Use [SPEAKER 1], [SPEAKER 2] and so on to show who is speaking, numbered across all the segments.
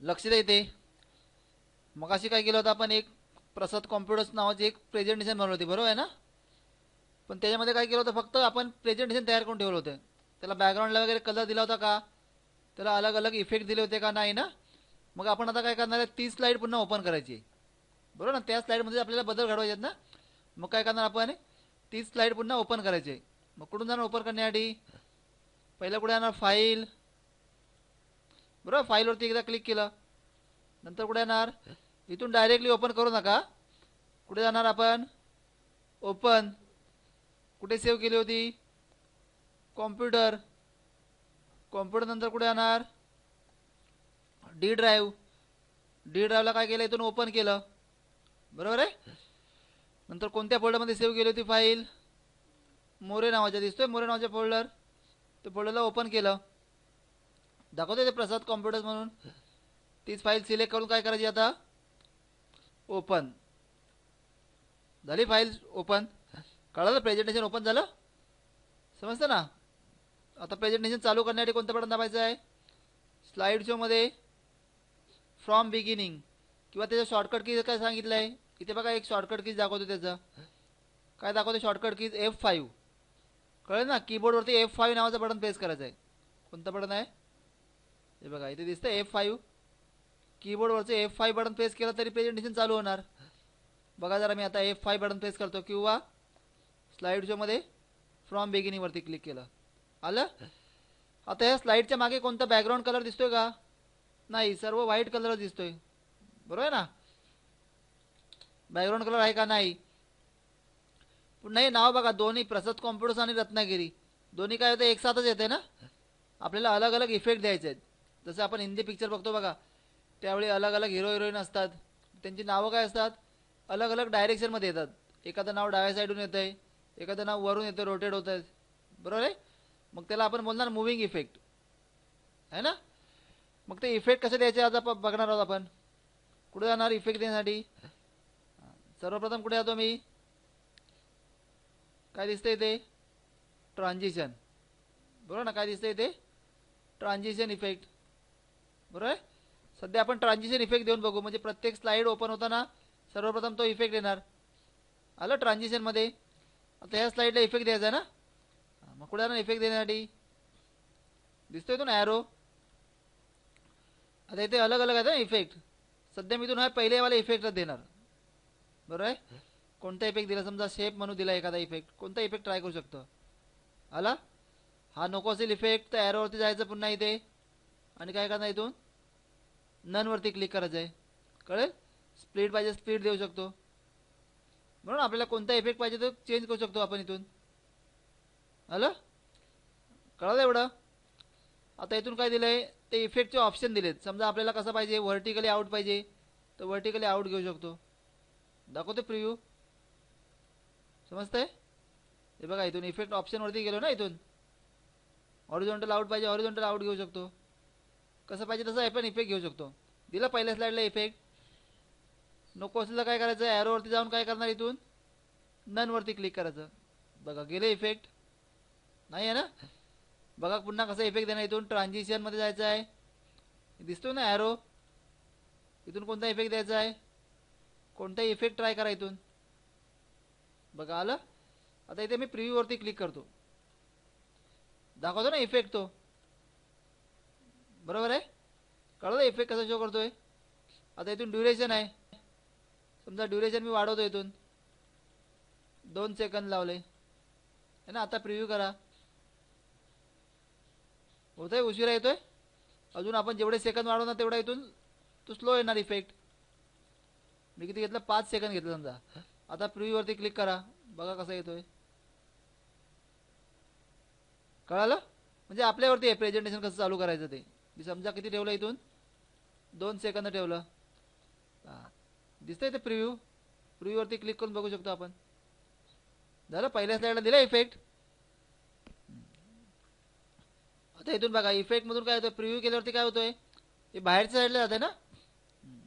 [SPEAKER 1] लक्ष द्या मग अशी काय केलं होतं आपण एक प्रसाद कॉम्प्युटर्स नावाची एक प्रेझेंटेशन बनवली होती बरोबर आहे ना? पण त्याच्यामध्ये काय केलं होतं फक्त आपण प्रेझेंटेशन तयार करून ठेवलं होतं. त्याला बॅकग्राऊंडला वगैरे कलर दिला होता का? त्याला अलग अलग इफेक्ट दिले होते का नाही ना? मग आपण आता काय करणार आहे ती स्लाईड पुन्हा ओपन करायची आहे. बरोबर ना? त्या स्लाईडमध्ये आपल्याला बदल घडवायचे आहेत ना? मग काय करणार आपण? ती स्लाईड पुन्हा ओपन करायची मग कुठून जाणार ओपन करण्यासाठी? पहिलं कुठे येणार फाईल बरोबर फाईलवरती एकदा क्लिक केलं. नंतर कुठे येणार इथून डायरेक्टली ओपन करू नका. कुठे जाणार आपण? ओपन कुठे सेव्ह केली होती? कॉम्प्युटर कॉम्प्युटर नंतर कुठे येणार डी ड्राईव्ह डी ड्राईव्हला काय केलं? इथून ओपन केलं. बरोबर आहे? नंतर कोणत्या फोल्डरमध्ये सेव्ह केली होती फाईल मोरे नावाच्या दिसतोय. मोरे नावाच्या फोल्डर ते फोल्डरला ओपन केलं. दाखवते ते प्रसाद कॉम्प्युटर्स म्हणून तीच फाईल सिलेक्ट करून काय करायची आता? ओपन झाली फाईल ओपन कळलं प्रेझेंटेशन ओपन झालं? समजतं ना? आता प्रेझेंटेशन चालू करण्यासाठी कोणतं बटन दाबायचं आहे? स्लाईड शोमध्ये फ्रॉम बिगिनिंग किंवा त्याचं शॉर्टकट कीज काय सांगितलं आहे इथे बघा एक शॉर्टकट कीज दाखवतो त्याचं. काय दाखवतो शॉर्टकट कीज एफ फाईव्ह कळेल ना? कीबोर्डवरती एफ फाईव्ह नावाचं बटन प्रेस करायचं आहे कोणतं बटन आहे? हे बघा इथे दिसतं एफ फाईव्ह कीबोर्डवरचं एफ फाईव्ह बटन प्रेस केलं तरी प्रेझेंटेशन चालू होणार. बघा जरा मी आता एफ फाईव्ह बटन प्रेस करतो. किंवा स्लाईड शोमध्ये फ्रॉम बिगिनिंगवरती क्लिक केलं. आलं? आता या स्लाईडच्या मागे कोणता बॅकग्राऊंड कलर दिसतोय का? नाही सर्व व्हाईट कलर दिसतोय. बरोबर आहे ना? बॅकग्राऊंड कलर आहे का? नाही. नाही नाव बघा दोन्ही प्रसाद कॉम्प्युटर्स आणि रत्नागिरी. दोन्ही काय होतं? एकसाथच येते ना? आपल्याला अलग अलग इफेक्ट द्यायचे आहेत. जसं आपण हिंदी पिक्चर बघतो बघा त्यावेळी अलग अलग हिरो हिरोईन असतात. त्यांची नावं काय असतात? अलग अलग डायरेक्शनमध्ये येतात. एखादं नाव डाव्या साईडून येतं आहे एखादं नाव वरून येतं रोटेट होत आहे बरोबर आहे? मग त्याला आपण बोलणार मुव्हिंग इफेक्ट आहे ना? मग ते इफेक्ट कसे द्यायचे आज आपण बघणार आहोत आपण. कुठे जाणार इफेक्ट देण्यासाठी? सर्वप्रथम कुठे जातो मी? काय दिसतंय ते? ट्रान्झिशन बरोबर ना? काय दिसतंय ते? ट्रान्झिशन इफेक्ट बरोबर आहे? सध्या आपण ट्रान्झिशन इफेक्ट देऊन बघू. म्हणजे प्रत्येक स्लाईड ओपन होताना सर्वप्रथम तो इफेक्ट येणार आलं ट्रान्झिशनमध्ये आता ह्या स्लाईडला इफेक्ट द्यायचा आहे ना मग कुठे जाणार इफेक्ट देण्यासाठी? दिसतोय तो ना ॲरो आता इथे अलग अलग आहेत ना इफेक्ट सध्या मी तुम्हाला पहिल्यावाला इफेक्टच देणार. बरोबर आहे? कोणता इफेक्ट दिला? समजा शेप म्हणून दिला एखादा इफेक्ट कोणता इफेक्ट ट्राय करू शकतो? आला? हा नको असेल इफेक्ट तर ॲरोवरती जायचं पुन्हा इथे. आणि काय करणार इथून? ननवरती क्लिक करायचं आहे कळेल स्पीड पाहिजे स्पीड देऊ शकतो. म्हणून आपल्याला कोणता इफेक्ट पाहिजे तो चेंज करू शकतो आपण इथून. हॅलो? कळलं एवढं? आता इथून काय दिलं आहे ते इफेक्टचे ऑप्शन दिलेत. समजा आपल्याला कसं पाहिजे? व्हर्टिकली आउट पाहिजे. तर व्हर्टिकली आउट घेऊ शकतो. दाखवतो प्रिव्ह्यू समजतंय? हे बघा इथून इफेक्ट ऑप्शनवरती गेलो ना इथून. हॉरिझॉन्टल आउट पाहिजे हॉरिझॉन्टल आउट घेऊ शकतो. कसं पाहिजे तसं आपण इफेक्ट घेऊ शकतो. दिला पहिल्या स्लाईडला इफेक्ट नको असेल काय करायचं? ॲरोवरती जाऊन काय करणार इथून? ननवरती क्लिक करायचं. बघा गेले इफेक्ट नाही आहे ना? बघा पुन्हा कसं इफेक्ट देणार इथून? ट्रान्झिशनमध्ये जायचं आहे. दिसतो ना ॲरो इथून कोणता इफेक्ट द्यायचा आहे? कोणता इफेक्ट ट्राय करा इथून. बघा आलं? आता इथे मी प्रिव्ह्यूवरती क्लिक करतो. दाखवतो ना इफेक्ट तो. बरोबर आहे? कळलं इफेक्ट कसा शो करतोय? आता इथून ड्युरेशन आहे. समजा ड्युरेशन मी वाढवतो इथून. दोन सेकंद लावले. है ना आता प्रिव्ह्यू करा. होत आहे उशिरा येतोय? अजून आपण जेवढे सेकंद वाढवणार तेवढा इथून तो स्लो येणार इफेक्ट मी किती घेतलं? पाच सेकंद घेतलं समजा. आता प्रिव्ह्यूवरती क्लिक करा. बघा कसा येतोय. कळालं? म्हणजे आपल्यावरती आहे प्रेझेंटेशन कसं चालू करायचं ते? मी समजा किती ठेवलं इथून? दोन सेकंद ठेवलं. हां. दिसतंय ते प्रिव्ह्यू प्रिव्ह्यूवरती क्लिक करून बघू शकतो आपण. झालं? पहिल्या स्लाईडला दिला इफेक्ट आता इथून बघा इफेक्टमधून काय होतं प्रिव्ह्यू केल्यावरती काय होतोय? हे बाहेरच्या साईडला जाते ना?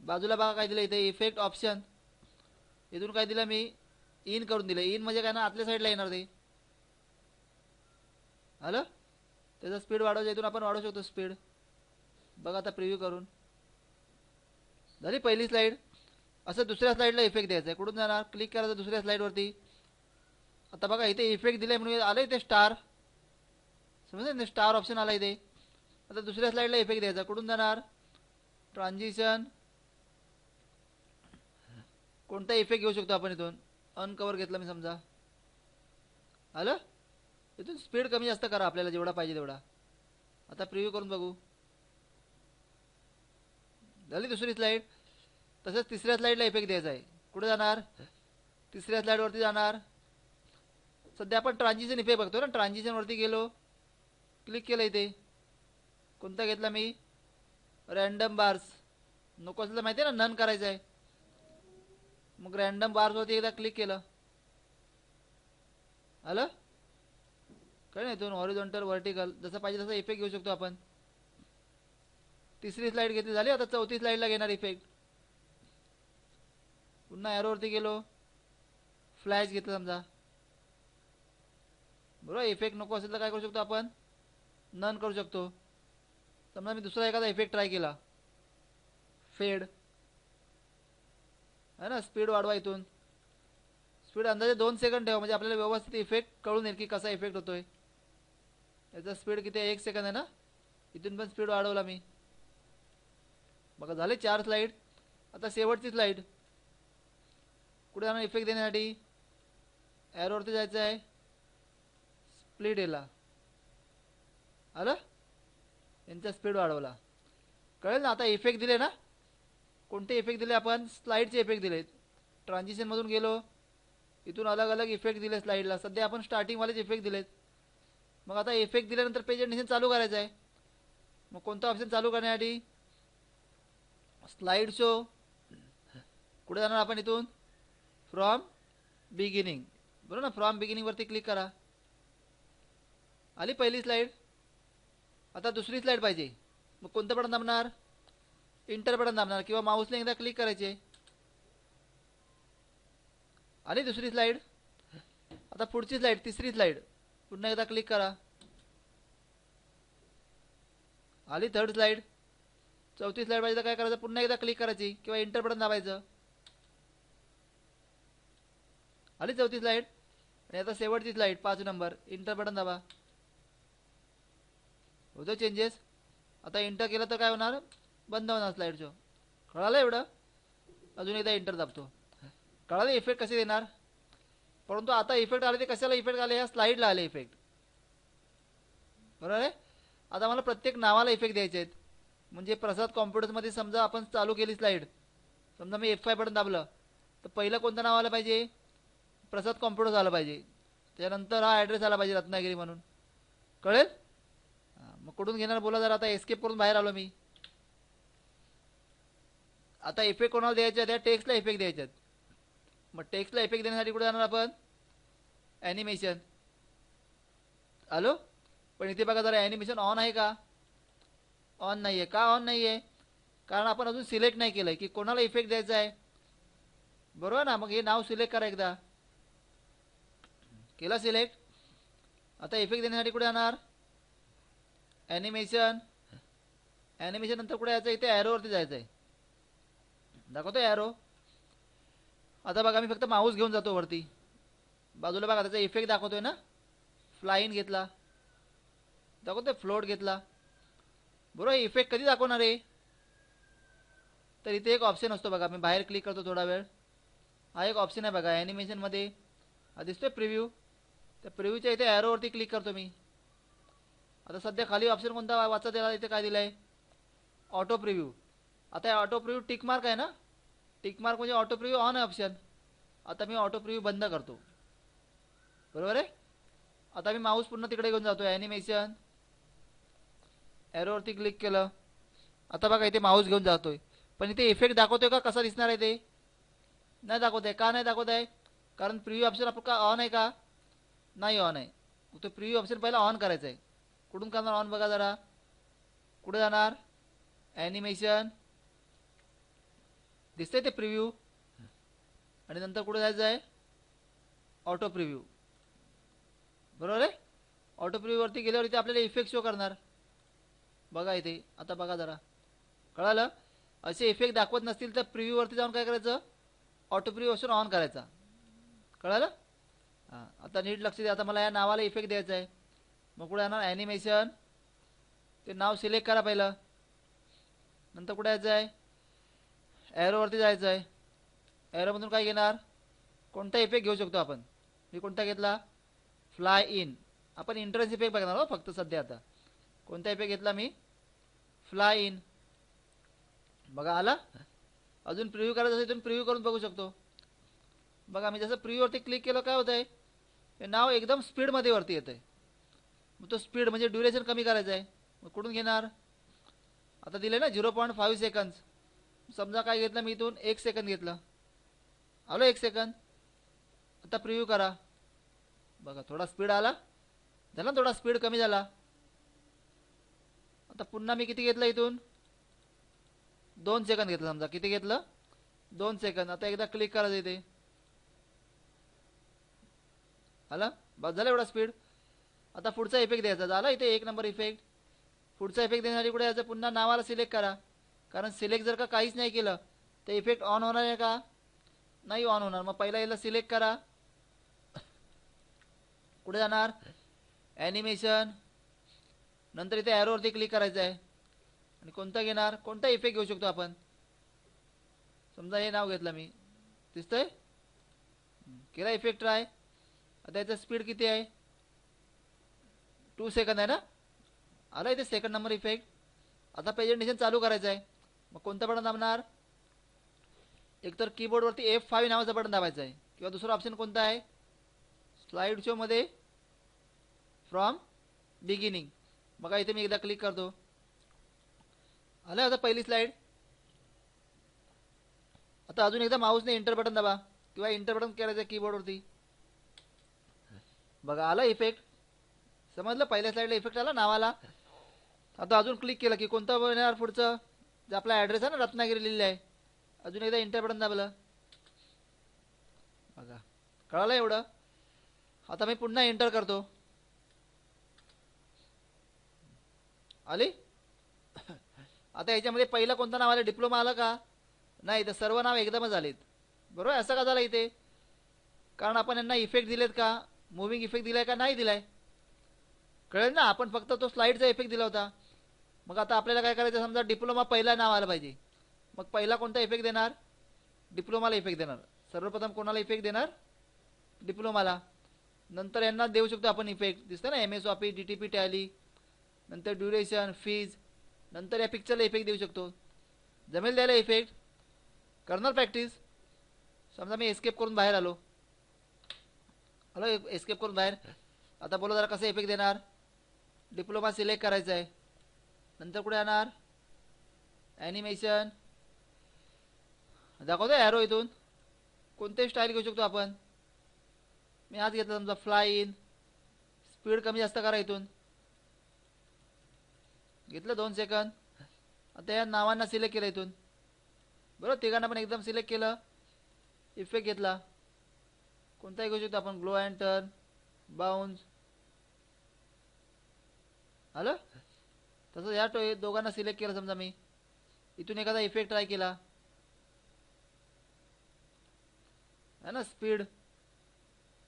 [SPEAKER 1] बाजूला बघा काय दिलं इथे इफेक्ट ऑप्शन इथून काय दिलं मी? इन करून दिलं. इन म्हणजे काय ना आतल्या साईडला येणार ते. आलं त्याचा स्पीड वाढवायचं इथून आपण वाढवू शकतो स्पीड बघा आता प्रिव्ह्यू करून. झाली पहिली स्लाईड असं दुसऱ्या स्लाईडला इफेक्ट द्यायचा आहे कुठून जाणार? क्लिक करायचं दुसऱ्या स्लाईडवरती आता बघा इथे इफेक्ट दिलाय म्हणून आलं इथे स्टार समजलं स्टार ऑप्शन आला इथे. आता दुसऱ्या स्लाईडला इफेक्ट द्यायचा. कुठून जाणार? ट्रान्झिशन कोणता इफेक्ट घेऊ शकतो आपण इथून? अनकवर घेतला मी समजा. आलं? इथून स्पीड कमी जास्त करा. आपल्याला जेवढा पाहिजे तेवढा. आता प्रिव्ह्यू करून बघू. झाली दुसरी स्लाईड तसंच तिसऱ्या स्लाईडला इफेक्ट द्यायचा आहे. कुठे जाणार? तिसऱ्या स्लाईडवरती जाणार. सध्या आपण ट्रान्झिशन इफेक्ट बघतो ना. ट्रान्झिशनवरती गेलो. क्लिक केलं इथे कोणता घेतला मी? रॅन्डम बार्स नको असलं माहिती आहे ना नन करायचं आहे. मग रॅन्डम बार्सवरती एकदा क्लिक केलं. आलं? काय नाही दोन हॉरिझॉन्टल व्हर्टिकल जसं पाहिजे तसा इफेक्ट घेऊ शकतो आपण. तिसरी स्लाईड घेतली. झाली आता चौथी स्लाईडला घेणार इफेक्ट पुन्हा ॲरोवरती गेलो. फ्लॅश घेतलं समजा. बरोबर इफेक्ट नको असेल तर काय करू शकतो आपण? नन करू शकतो. समजा मी दुसरा एखादा इफेक्ट ट्राय केला. फेड है ना? स्पीड वाढवा इथून. स्पीड अंदाजे दोन सेकंड ठेवा. म्हणजे आपल्याला व्यवस्थित इफेक्ट कळून येईल की कसा इफेक्ट होतोय. याचा स्पीड किती आहे? एक सेकंद आहे ना? इथून पण स्पीड वाढवला मी. बघा झाले चार स्लाईड आता शेवटची स्लाईड कुठे जाणार इफेक्ट देण्यासाठी? ॲरोवरती जायचं आहे. स्प्लिट याला आलं? यांचा स्पीड वाढवला. कळेल ना आता इफेक्ट दिले ना? कोणते इफेक्ट दिले आपण? स्लाईडचे इफेक्ट दिलेत ट्रान्झिशनमधून गेलो. इथून अलग अलग इफेक्ट दिले स्लाईडला सध्या आपण स्टार्टिंगवालेच इफेक्ट दिलेत. मग आता इफेक्ट दिल्यानंतर प्रेझेंटेशन चालू करायचं आहे. मग कोणता ऑप्शन चालू करण्यासाठी? स्लाईड शो कुठे जाणार आपण इथून? फ्रॉम बिगिनिंग बरोबर ना फ्रॉम बिगिनिंगवरती क्लिक करा. आली पहिली स्लाईड आता दुसरी स्लाईड पाहिजे. मग कोणतं बटन दाबणार? इंटर बटन दाबणार किंवा माऊसने एकदा क्लिक करायचे. आली दुसरी स्लाईड आता पुढची स्लाईड तिसरी स्लाईड पुन्हा एकदा क्लिक करा. आली थर्ड स्लाईड चौतीस लाइट पाहिजे तर काय करायचं? पुन्हा एकदा क्लिक करायची किंवा एंटर बटन दाबायचं. आली चौतीस लाइट आणि आता शेवटची लाइट पाच नंबर इंटर बटन दाबा. होतो चेंजेस आता इंटर केलं तर काय होणार? बंद होणार स्लाईड शो कळालं एवढं? अजून एकदा इंटर दाबतो. कळालं इफेक्ट कसे देणार? परंतु आता इफेक्ट आले ते कशाला इफेक्ट आले? ह्या स्लाईडला आले इफेक्ट बरोबर आहे? आता मला प्रत्येक नावाला इफेक्ट द्यायचे आहेत. म्हणजे प्रसाद कॉम्प्युटर्समध्ये समजा आपण चालू केली स्लाईड समजा मी एफ फाय बटन दाबलं तर पहिलं कोणतं नाव आलं पाहिजे? प्रसाद कॉम्प्युटर्स आलं पाहिजे. त्यानंतर हा ॲड्रेस आला पाहिजे रत्नागिरी म्हणून. कळेल? मग कुठून घेणार? बोला जरा आता एस्केप करून बाहेर आलो मी. आता इफेक्ट कोणाला द्यायच्या आहेत? त्या टेक्स्टला इफेक्ट द्यायच्यात आहेत. मग टेक्स्टला इफेक्ट देण्यासाठी कुठे जाणार आपण? ॲनिमेशन आलो पण इथे बघा जरा ॲनिमेशन ऑन आहे का? ऑन नाही आहे का ऑन नाही आहे कारण आपण अजून सिलेक्ट नाही केलं आहे की कोणाला इफेक्ट द्यायचा आहे? बरोबर ना? मग हे नाव सिलेक्ट करा एकदा. केला सिलेक्ट आता इफेक्ट देण्यासाठी कुठे जाणार? ॲनिमेशन ॲनिमेशन नंतर कुठे यायचं इथे ॲरोवरती जायचं आहे दाखवतो ॲरो आता बघा मी फक्त माऊस घेऊन जातो वरती. बाजूला बघा त्याचा इफेक्ट दाखवतोय ना? फ्लाईन घेतला. दाखवतोय फ्लोट घेतला. बरोबर इफेक्ट कधी दाखवणार आहे? तर इथे एक ऑप्शन असतो बघा मी बाहेर क्लिक करतो थोडा वेळ. हा एक ऑप्शन आहे बघा ॲनिमेशनमध्ये हा दिसतो आहे प्रिव्ह्यू त्या प्रिव्ह्यूच्या इथे ॲरोवरती क्लिक करतो मी. आता सध्या खाली ऑप्शन कोणता वाचा त्याला इथे काय दिलं आहे ऑटो प्रिव्ह्यू आता ऑटो प्रिव्ह्यू टिक मार्क आहे ना? टिक मार्क म्हणजे ऑटो प्रिव्ह्यू ऑन आहे ऑप्शन आता मी ऑटो प्रिव्ह्यू बंद करतो. बरोबर आहे? आता मी माऊस पुन्हा तिकडे घेऊन जातो ॲनिमेशन ॲरोवरती क्लिक केलं. आता बघा इथे माऊस घेऊन जातोय. पण इथे इफेक्ट दाखवतोय का? कसा दिसणार आहे ते? नाही दाखवत आहे. का नाही दाखवत आहे? कारण प्रिव्ह्यू ऑप्शन आपण का ऑन आहे का? नाही ऑन आहे. तो प्रिव्ह्यू ऑप्शन पहिला ऑन करायचं आहे. कुठून करणार ऑन बघा जरा. कुठे जाणार? ॲनिमेशन दिसतंय ते प्रिव्ह्यू आणि नंतर कुठे जायचं आहे? ऑटो प्रिव्ह्यू बरोबर आहे? ऑटो प्रिव्ह्यूवरती गेल्यावर इथे आपल्याला इफेक्ट शो करणार. बघा इथे. आता बघा जरा. कळालं? असे इफेक्ट दाखवत नसतील तर प्रिव्ह्यूवरती जाऊन काय करायचं? ऑटो प्रिव्ह्यू ऑप्शन ऑन करायचा. कळालं? हां आता नीट लक्ष द्या. आता मला या नावाला इफेक्ट द्यायचा आहे. मग कुठे येणार ॲनिमेशन ते नाव सिलेक्ट करा पहिलं. नंतर कुठे यायचं आहे? ॲरोवरती जायचं आहे. ॲरोमधून काय घेणार? कोणता इफेक्ट घेऊ शकतो आपण? मी कोणता घेतला? फ्लाय इन आपण इंट्रन्स इफेक्ट बघणार हो फक्त सध्या आता. कोणता इफेक्ट घेतला मी? फ्लाय इन बघा आला? अजून प्रिव्ह्यू करायचं असेल तुम्ही प्रिव्ह्यू करून बघू शकतो. बघा मी जसं प्रिव्ह्यूवरती क्लिक केलं काय होतं आहे हे नाव एकदम स्पीडमध्ये वरती येतं आहे मग तो स्पीड म्हणजे ड्युरेशन कमी करायचं आहे मग कुठून घेणार? आता दिलं ना झिरो पॉईंट फाईव्ह सेकंड्स समजा काय घेतलं मी इथून एक सेकंद घेतलं. आलो एक सेकंद आता प्रिव्ह्यू करा. बघा थोडा स्पीड आला. झाला ना थोडा स्पीड कमी झाला. आता पुन्हा मी किती घेतलं इथून? दोन सेकंद घेतलं समजा. किती घेतलं? दोन सेकंद आता एकदा क्लिक करायचं इथे. आला? बस झालं एवढा स्पीड आता पुढचा इफेक्ट द्यायचा. झाला इथे एक नंबर इफेक्ट पुढचा इफेक्ट देण्यासाठी कुठे यायचं पुन्हा नावाला सिलेक्ट करा. कारण सिलेक्ट जर का काहीच नाही केलं तर इफेक्ट ऑन होणार आहे का? नाही ऑन होणार. मग पहिला याला सिलेक्ट करा. कुठे जाणार? ॲनिमेशन नंतर इथे ॲरोवरती क्लिक करायचं आहे आणि कोणता घेणार? कोणता इफेक्ट घेऊ शकतो आपण? समजा हे नाव घेतलं मी. दिसतंय? केला इफेक्ट ट्राय आता याचा स्पीड किती आहे? टू सेकंद आहे ना? आला इथे सेकंड नंबर इफेक्ट आता प्रेझेंटेशन चालू करायचं आहे मग कोणतं बटन दाबणार? एकतर कीबोर्डवरती एफ फाईव्ह नावाचं बटन दाबायचं आहे किंवा दुसरा ऑप्शन कोणता आहे? स्लाईड शोमध्ये फ्रॉम बिगिनिंग बघा इथे मी एकदा क्लिक करतो. आलं आता पहिली स्लाईड आता अजून एकदा माऊसने इंटर बटन दाबा. किंवा इंटर बटन करायचं कीबोर्डवरती बघा आला इफेक्ट समजलं? पहिल्या स्लाईडला इफेक्ट आला नावाला. आता अजून क्लिक केलं की कोणतं येणार पुढचं? जे आपला ॲड्रेस आहे ना रत्नागिरी लिहिलेला आहे. अजून एकदा इंटर बटन दाबलं. बघा कळालं एवढं? आता मी पुन्हा एंटर करतो. आली? आता याच्यामध्ये पहिलं कोणतं नाव आलं? डिप्लोमा आलं का? नाही तर सर्व नाव एकदमच आलेत बरोबर? असं का झालं इथे? कारण आपण यांना इफेक्ट दिलेत का? मुव्हिंग इफेक्ट दिलाय का? नाही दिलाय. कळेल ना? आपण फक्त तो स्लाईडचा इफेक्ट दिला होता. मग आता आपल्याला काय करायचं? समजा डिप्लोमा पहिला नाव आलं पाहिजे. मग पहिला कोणता इफेक्ट देणार? डिप्लोमाला इफेक्ट देणार. सर्वप्रथम कोणाला इफेक्ट देणार? डिप्लोमाला. नंतर यांना देऊ शकतो आपण इफेक्ट दिसतं ना? M S office D T P tally नंतर ड्युरेशन फीज नंतर या पिक्चरला इफेक्ट देऊ शकतो. जमेल द्यायला इफेक्ट करणार प्रॅक्टिस समजा मी एस्केप करून बाहेर आलो. हॅलो एस्केप करून बाहेर. आता बोला जरा कसं इफेक्ट देणार? डिप्लोमा सिलेक्ट करायचा आहे. नंतर कुठे येणार ॲनिमेशन दाखवतो ॲरो इथून. कोणते स्टाईल घेऊ शकतो आपण. मी आज घेतलं समजा फ्लाय इन स्पीड कमी जास्त करा इथून. घेतलं दोन सेकंद आता या नावांना सिलेक्ट केलं इथून. बरोबर? तिघांना पण एकदम सिलेक्ट केलं. इफेक्ट घेतला. कोणताही घेऊ शकतो आपण ग्लो अँड टर्न बाउन्स आलं? तसं या टो दोघांना सिलेक्ट केलं समजा मी. इथून एखादा इफेक्ट ट्राय केला. आहे ना? स्पीड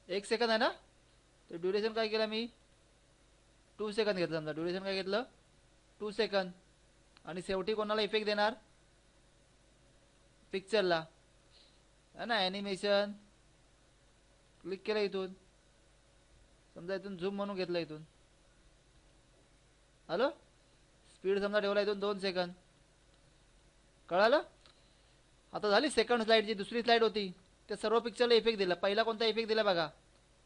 [SPEAKER 1] एक सेकंद आहे ना? तर ड्युरेशन काय केलं मी? टू सेकंद घेतलं समजा. ड्युरेशन काय घेतलं? टू सेकंद आणि शेवटी कोणाला इफेक्ट देणार? पिक्चरला आहे ना ॲनिमेशन क्लिक केलं इथून. समजा इथून झूम म्हणून घेतलं इथून. हॅलो स्पीड समजा ठेवला इथून दोन सेकंद कळालं? आता झाली सेकंड स्लाईड जी दुसरी स्लाईड होती. त्या सर्व पिक्चरला इफेक्ट दिला. पहिला कोणता इफेक्ट दिला बघा?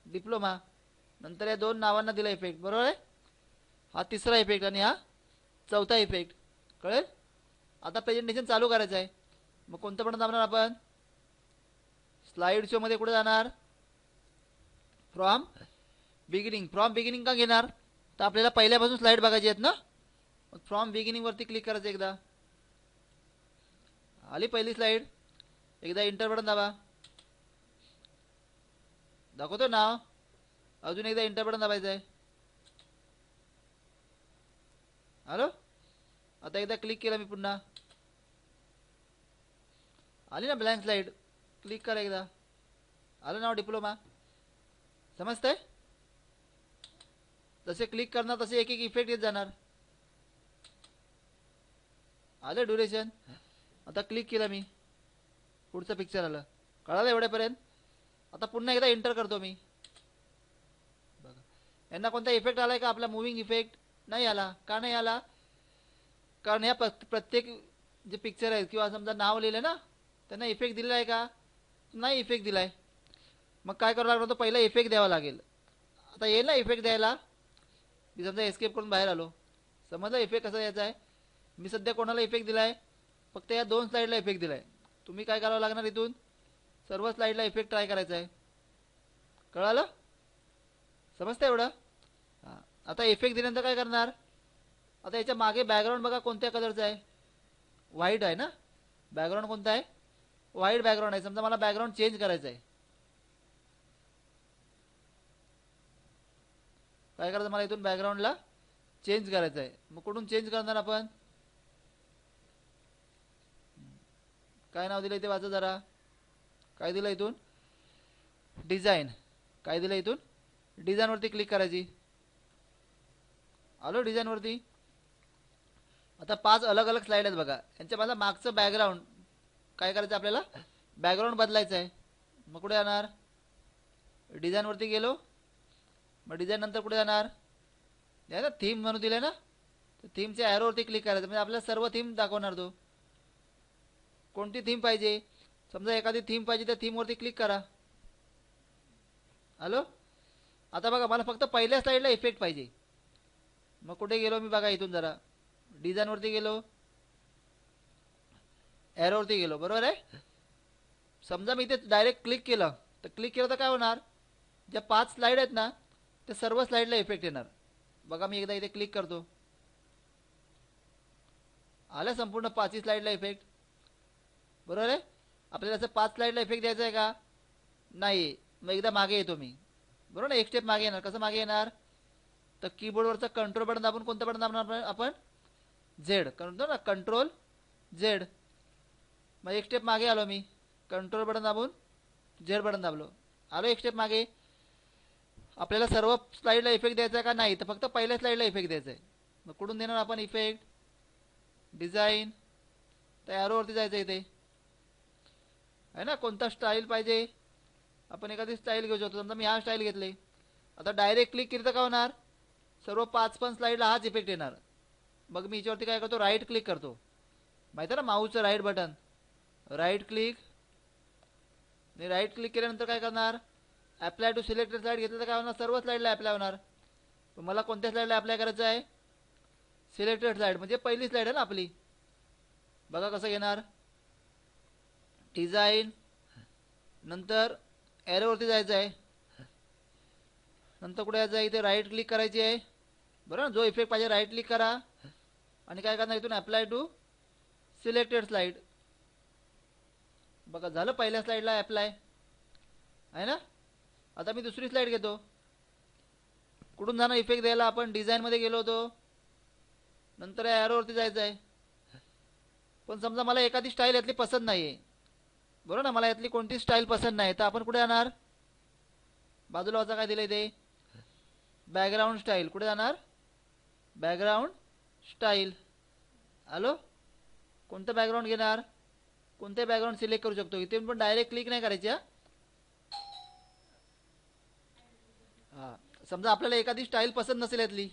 [SPEAKER 1] डिप्लोमा नंतर या दोन नावांना दिला इफेक्ट बरोबर आहे? हा तिसरा इफेक्ट आणि हा चौथा इफेक्ट कळेल? आता प्रेझेंटेशन चालू करायचं आहे. मग कोणतं पण दाबणार आपण? स्लाईड शोमध्ये कुठे जाणार? फ्रॉम बिगिनिंग फ्रॉम बिगिनिंग का घेणार? तर आपल्याला पहिल्यापासून स्लाईड बघायची आहेत ना? मग फ्रॉम बिगिनिंगवरती क्लिक करायचं एकदा. आली पहिली स्लाईड एकदा इंटर बटन दाबा. दाखवतो नाव अजून एकदा इंटर बटन दाबायचं आहे हॅलो आता एकदा क्लिक केलं मी पुन्हा आली ना ब्लँक स्लाईड क्लिक करा एकदा आलं ना डिप्लोमा समजतंय जसे क्लिक करणार तसे एक एक इफेक्ट येत जाणार आलं ड्युरेशन आता क्लिक केलं मी पुढचं पिक्चर आलं कळालं एवढ्यापर्यंत आता पुन्हा एकदा एंटर करतो मी बघा यांना कोणता इफेक्ट आलाय का आपला मुव्हिंग इफेक्ट नाही आला. का नाही आला? कारण ह्या प्रत्येक जे पिक्चर आहेत किंवा समजा नाव लिहिलं ना त्यांना इफेक्ट दिलेला आहे का? नाही इफेक्ट दिला आहे मग काय करावं लागणार तो पहिला इफेक्ट द्यावा लागेल. आता येईल ना इफेक्ट द्यायला मी समजा एस्केप करून बाहेर आलो. समजा इफेक्ट कसा द्यायचा आहे? मी सध्या कोणाला इफेक्ट दिला आहे फक्त या दोन स्लाईडला इफेक्ट दिला आहे तुम्ही काय करावं लागणार इथून? सर्व स्लाईडला इफेक्ट ट्राय करायचा आहे. कळालं? समजतं एवढं? आता इफेक्ट दिल्यानंतर काय करणार? आता याच्या मागे बॅकग्राऊंड बघा कोणत्या कलरचा आहे. व्हाईट आहे ना? बॅकग्राऊंड कोणता आहे? व्हाईट बॅकग्राऊंड आहे. समजा मला बॅकग्राऊंड चेंज करायचं आहे काय करायचं मला इथून बॅकग्राऊंडला चेंज करायचं आहे मग कुठून चेंज करणार आपण? काय नाव दिलं इथे वाचा जरा. काय दिलं इथून? डिझाईन काय दिलं इथून? डिझाईनवरती क्लिक करायची. आलो डिझाईनवरती? आता पाच अलग अलग स्लाईड आहेत बघा. यांच्या माझा मागचं बॅकग्राऊंड काय करायचं आपल्याला? बॅकग्राऊंड बदलायचं आहे मग कुठे जाणार? डिझाईनवरती गेलो. मग डिझाईन नंतर कुठे जाणार? या ना थीम म्हणून दिलं ना? तर थीमच्या ॲरोवरती क्लिक करायचं. म्हणजे आपल्याला सर्व थीम दाखवणार तो. कोणती थीम पाहिजे? समजा एखादी थीम पाहिजे त्या थीमवरती क्लिक करा. हॅलो आता बघा मला फक्त पहिल्या स्लाईडला इफेक्ट पाहिजे. मग कुठे गेलो मी बघा इथून जरा. डिझाईनवरती गेलो. एरोवरती गेलो. बरोबर आहे? समजा मी इथे डायरेक्ट क्लिक केलं. तर क्लिक केलं तर काय होणार? ज्या पाच स्लाईड आहेत ना त्या सर्व स्लाईडला इफेक्ट येणार. बघा मी एकदा इथे क्लिक करतो. आलं संपूर्ण पाचही स्लाईडला इफेक्ट बरोबर आहे? आपल्याला असं पाच स्लाईडला इफेक्ट द्यायचा आहे का? नाही. मग एकदा मागे येतो मी. बरोबर ना एक स्टेप मागे येणार. कसं मागे येणार? तर कीबोर्डवरचं कंट्रोल बटन दाबून कोणतं बटन दाबणार आपण- झेड करतो ना कंट्रोल झेड मग एक स्टेप मागे आलो मी. कंट्रोल बटन दाबून झेड बटन दाबलो. आलो एक स्टेप मागे. आपल्याला सर्व स्लाईडला इफेक्ट द्यायचा आहे का? नाही. तर फक्त पहिल्या स्लाईडला इफेक्ट द्यायचा आहे मग कुठून देणार आपण इफेक्ट डिझाईन तर ॲरोवरती जायचं इथे. आहे ना? कोणता स्टाईल पाहिजे? आपण एखादी स्टाईल घेऊ शकतो. समजा मी हा स्टाईल घेतले. आता डायरेक्ट क्लिक केली तर का होणार? सर्व पाच पण स्लाईडला हाच इफेक्ट येणार. मग मी याच्यावरती काय करतो? राईट क्लिक करतो. माहिती आहे ना माऊसचं राईट बटन राईट क्लिक आणि राईट क्लिक केल्यानंतर काय करणार? ॲप्लाय टू सिलेक्टेड स्लाईड घेतलं तर काय होणार? सर्व स्लाईडला अप्लाय होणार. पण मला कोणत्या स्लाईडला अप्लाय करायचं आहे? सिलेक्टेड स्लाईड म्हणजे पहिली स्लाईड आहे ना आपली. बघा कसं घेणार. डिझाईन नंतर ॲरोवरती जायचं आहे. नंतर कुठे जायचं आहे? इथे राईट क्लिक करायची आहे. बरं ना जो इफेक्ट पाहिजे राईट क्लिक करा. आणि काय करणार इथून अप्लाय टू सिलेक्टेड स्लाईड बघा झालं पहिल्या स्लाईडला अप्लाय आहे ना? आता मी दुसरी स्लाईड घेतो. कुठून जाणार इफेक्ट द्यायला? आपण डिझाईनमध्ये गेलो होतो. नंतर या ॲरोवरती जायचं आहे. पण समजा मला एखादी स्टाईल यातली पसंत नाही आहे बरोबर ना? मला यातली कोणती स्टाईल पसंत नाही. तर आपण कुठे जाणार? बाजूला वाचा काय दिलं ते? बॅकग्राऊंड स्टाईल कुठे जाणार? Background style. हॅलो? कोणतं बॅकग्राऊंड घेणार? कोणते बॅकग्राऊंड सिलेक्ट करू शकतो? इथे पण डायरेक्ट क्लिक नाही करायची हां? समजा आपल्याला एखादी स्टाईल पसंत नसेल यातली.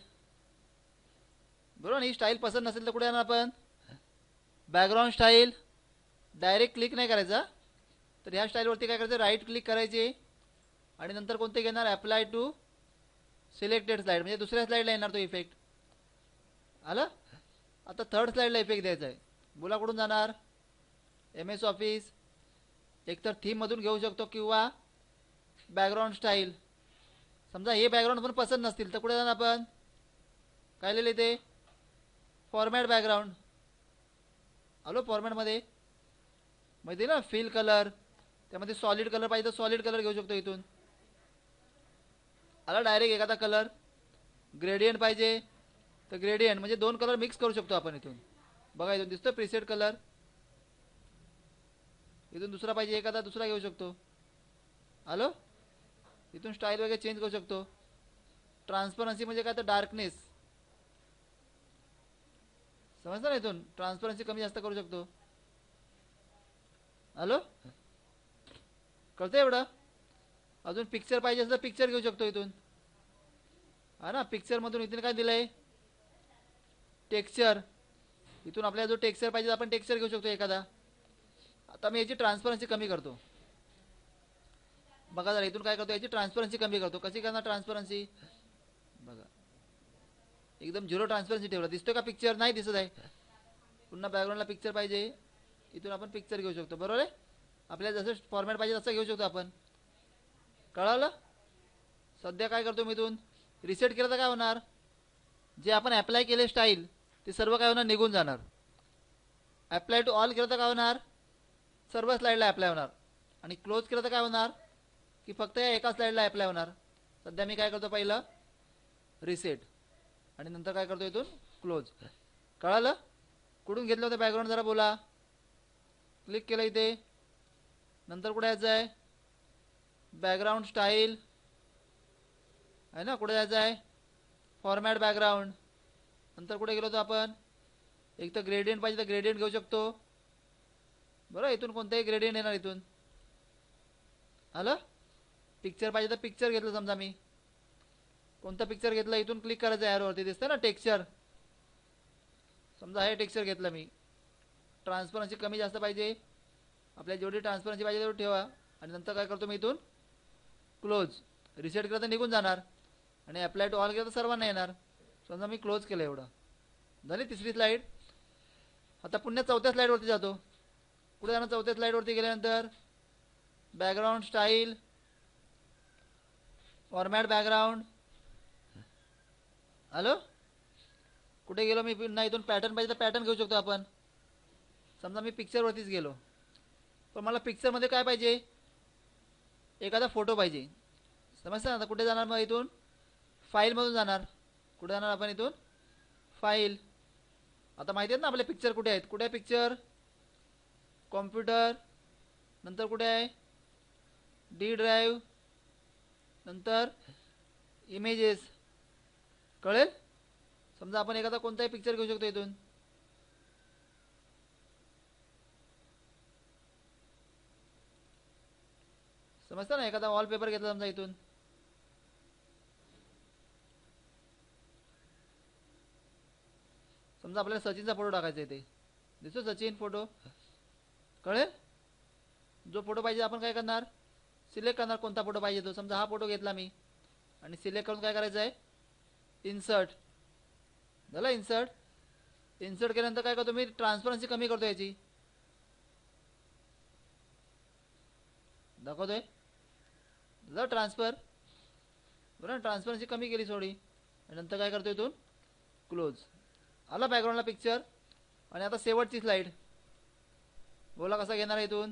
[SPEAKER 1] बरोबर ही स्टाईल पसंत नसेल तर कुठे येणार आपण? Background style. डायरेक्ट क्लिक नाही करायचा तर ह्या स्टाईलवरती काय करायचं? राईट क्लिक करायचे. आणि नंतर कोणते घेणार? अप्लाय टू सिलेक्टेड स्लाईड म्हणजे दुसऱ्या स्लाईडला येणार तो इफेक्ट. आलं? आता थर्ड स्लाईडला इफेक्ट द्यायचा आहे बोला कुठून जाणार एम एस ऑफिस एकतर थीममधून घेऊ शकतो किंवा बॅकग्राऊंड स्टाईल समजा हे बॅकग्राऊंड पण पसंत नसतील तर कुठे जाणार आपण? काय लिहिले ते? फॉर्मॅट बॅकग्राऊंड आलो फॉर्मॅटमध्ये माहिती ना फिल कलर त्यामध्ये सॉलिड कलर पाहिजे तर सॉलिड कलर घेऊ शकतो इथून. आला डायरेक्ट एखादा कलर ग्रेडियंट पाहिजे. तर ग्रेडियंट म्हणजे दोन कलर मिक्स करू शकतो आपण इथून. बघा इथून दिसतो प्रिसेट कलर इथून दुसरा पाहिजे एखादा दुसरा घेऊ शकतो. हॅलो इथून स्टाईल वगैरे चेंज करू शकतो. ट्रान्सपरन्सी म्हणजे काय? तर डार्कनेस समजतं ना इथून? ट्रान्सपरन्सी कमी जास्त करू शकतो. हॅलो कळतं एवढं? अजून पिक्चर पाहिजे असेल तर पिक्चर घेऊ शकतो इथून. हा ना पिक्चरमधून इथून काय दिलं आहे टेक्स्चर. इथून आपल्याला जो टेक्स्चर पाहिजे आपण टेक्स्चर घेऊ शकतो एखादा. आता मी याची ट्रान्सपरन्सी कमी करतो. बघा जरा इथून काय करतो याची ट्रान्सपरन्सी कमी करतो. कशी करणार ट्रान्सपरन्सी बघा. एकदम झिरो ट्रान्सपरन्सी ठेवला. दिसतो का पिक्चर नाही दिसत आहे. पुन्हा बॅकग्राऊंडला पिक्चर पाहिजे. इथून आपण पिक्चर घेऊ शकतो. बरोबर आहे? आपल्याला जसं फॉर्मॅट पाहिजे तसं घेऊ शकतो आपण. कळालं? सध्या काय करतो मी इथून? रिसेट केलं तर काय होणार? जे आपण ॲप्लाय केले स्टाईल ते सर्व काय होणार? निघून जाणार. ॲप्लाय टू ऑल केलं तर काय होणार? सर्व स्लाईडला ॲप्लाय होणार. आणि क्लोज केलं तर काय होणार? की फक्त या एका स्लाईडला ॲप्लाय होणार. सध्या मी काय करतो पहिलं? रिसेट आणि नंतर काय करतो इथून? क्लोज कळालं? कुठून घेतलं होतं बॅकग्राऊंड जरा बोला. क्लिक केलं इथे. नंतर कुठे यायचं आहे? बॅकग्राऊंड स्टाईल आहे ना? कुठे जायचं आहे? फॉर्मॅट बॅकग्राऊंड नंतर कुठे गेलो होतो आपण? एक तर ग्रेडियंट पाहिजे तर ग्रेडियंट घेऊ शकतो. बरं इथून कोणताही ग्रेडियंट येणार इथून. आलं? पिक्चर पाहिजे तर पिक्चर घेतलं समजा मी. कोणता पिक्चर घेतला इथून क्लिक करायचं ॲरोवरती दिसतं ना टेक्स्चर समजा हे टेक्स्चर घेतलं मी. ट्रान्सपरन्सी कमी जास्त पाहिजे. आपल्याला जेवढी ट्रान्सपरन्सी पाहिजे तेवढी ठेवा. आणि नंतर काय करतो मी इथून? क्लोज रिसेट केलं तर निघून जाणार. आणि अप्लाय टू ऑल केलं तर सर्वांना येणार. समजा मी क्लोज केलं एवढं. झाली तिसरी स्लाईड आता पुन्हा चौथ्या स्लाईडवरती जातो. कुठे जाणार चौथ्या स्लाईडवरती गेल्यानंतर background style format background hello कुठे गेलो मी? पुन्हा इथून पॅटर्न पाहिजे तर पॅटर्न घेऊ शकतो आपण. समजा मी पिक्चरवरतीच गेलो. पण मला पिक्चरमध्ये काय पाहिजे? एखादा फोटो पाहिजे. समजतं ना? आता कुठे जाणार मग इथून? फाईलमधून जाणार. कुठे जाणार आपण इथून? फाईल आता माहिती आहेत ना आपले पिक्चर कुठे आहेत? कुठे आहे पिक्चर कॉम्प्युटर नंतर कुठे आहे? डी ड्राईव्ह नंतर इमेजेस कळेल? समजा आपण एखादा कोणताही पिक्चर घेऊ शकतो इथून. समजतं ना? एखादा वॉलपेपर घेतला समजा इथून. समजा आपल्याला सचिनचा फोटो टाकायचा आहे ते दिसतो सचिन फोटो कळेल? जो फोटो पाहिजे आपण काय करणार? सिलेक्ट करणार कोणता फोटो पाहिजे तो. समजा हा फोटो घेतला मी. आणि सिलेक्ट करून काय करायचं आहे? इन्सर्ट झालं इन्सर्ट इन्सर्ट केल्यानंतर काय करतो मी? ट्रान्सपरन्सी कमी करतो याची. दाखवतोय? झालं ट्रान्सफर बरं ट्रान्सपरन्सी कमी केली थोडी. आणि नंतर काय करतो इथून? क्लोज आला बॅकग्राऊंडला पिक्चर आणि आता शेवटची स्लाईड बोला कसा घेणार आहे इथून?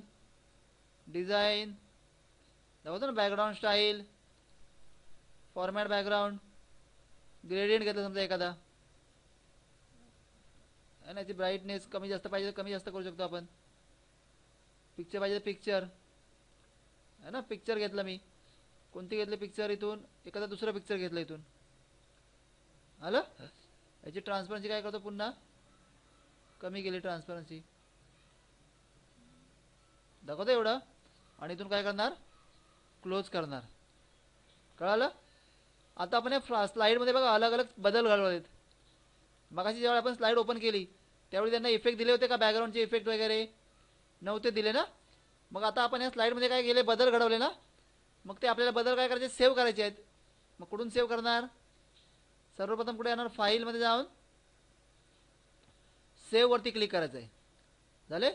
[SPEAKER 1] डिझाईन दाखवतो ना background style format background gradient घेतलं समजा एखादा. आहे ना याची ब्राईटनेस कमी जास्त पाहिजे तर कमी जास्त करू शकतो आपण. पिक्चर पाहिजे तर पिक्चर आहे ना? पिक्चर घेतलं मी. कोणती घेतली पिक्चर इथून? एखादा दुसरं पिक्चर घेतलं इथून. आलं? याची ट्रान्सपरन्सी काय करतो पुन्हा? कमी केली ट्रान्सपरन्सी दाखवतो एवढं? आणि इथून काय करणार? क्लोज करणार. कळालं? आता आपण या स्लाईडमध्ये बघा अलग अलग बदल घडवलेत. मगाशी जेव्हा आपण स्लाईड ओपन केली त्यावेळी त्यांना इफेक्ट दिले होते का बॅकग्राऊंडचे इफेक्ट वगैरे? नव्हते दिले ना? मग आता आपण या स्लाईडमध्ये काय केले? बदल घडवले ना? मग ते आपल्याला बदल काय करायचे? सेव्ह करायचे आहेत. मग कुठून सेव्ह करणार? सर्वप्रथम कुठे येणार? फाईलमध्ये जाऊन सेव्हवरती क्लिक करायचं आहे झाले?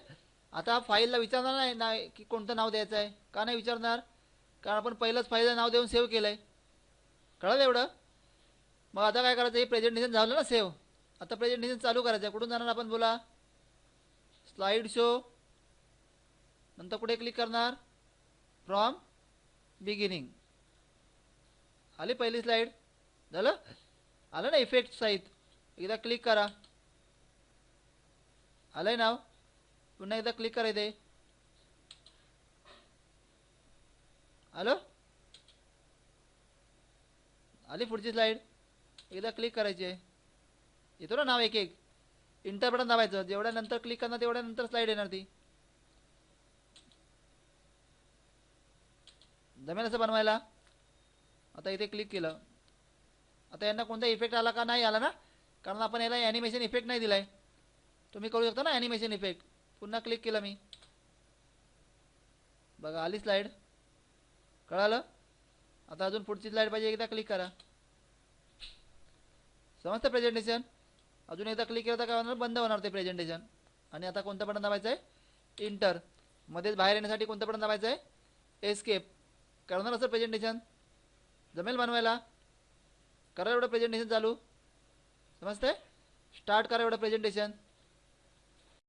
[SPEAKER 1] आता फाईलला विचारणार नाही नाही की कोणतं नाव द्यायचं आहे का नाही विचारणार? कारण आपण पहिलंच फाईलला नाव देऊन सेव्ह केलं आहे कळलं एवढं? मग आता काय करायचं? हे प्रेझेंटेशन झालं ना सेव्ह आता प्रेझेंटेशन चालू करायचं आहे कुठून जाणार आपण बोला? स्लाईड शो नंतर कुठे क्लिक करणार? फ्रॉम बिगिनिंग आली पहिली स्लाईड झालं? आलं ना इफेक्ट साईत एकदा क्लिक करा आलं आहे नाव पुन्हा एकदा क्लिक करायचं आहे हॅलो आली पुढची स्लाईड एकदा क्लिक करायची आहे येतो ना नाव एक एक इंटर बटन दाबायचं जेवढ्या नंतर क्लिक करणार तेवढ्या नंतर स्लाईड येणार ती जमेल असं बनवायला आता इथे क्लिक केलं आता यांना कोणता इफेक्ट आला का नाही आला ना? कारण आपण याला ॲनिमेशन इफेक्ट नाही दिलाय. तुम्ही करू शकता ना ॲनिमेशन इफेक्ट पुन्हा क्लिक केलं मी. बघा आली स्लाईड कळालं? आता अजून पुढची स्लाईड पाहिजे एकदा क्लिक करा. समजतं प्रेझेंटेशन अजून एकदा क्लिक केलं तर काय होणार? बंद होणार ते प्रेझेंटेशन आणि आता कोणतं बटन दाबायचं आहे इंटर मध्येच बाहेर येण्यासाठी कोणतं बटन दाबायचं आहे एस्केप करणार असं प्रेझेंटेशन जमेल बनवायला? करा एवढं प्रेझेंटेशन चालू. समजतंय? स्टार्ट करा एवढं प्रेझेंटेशन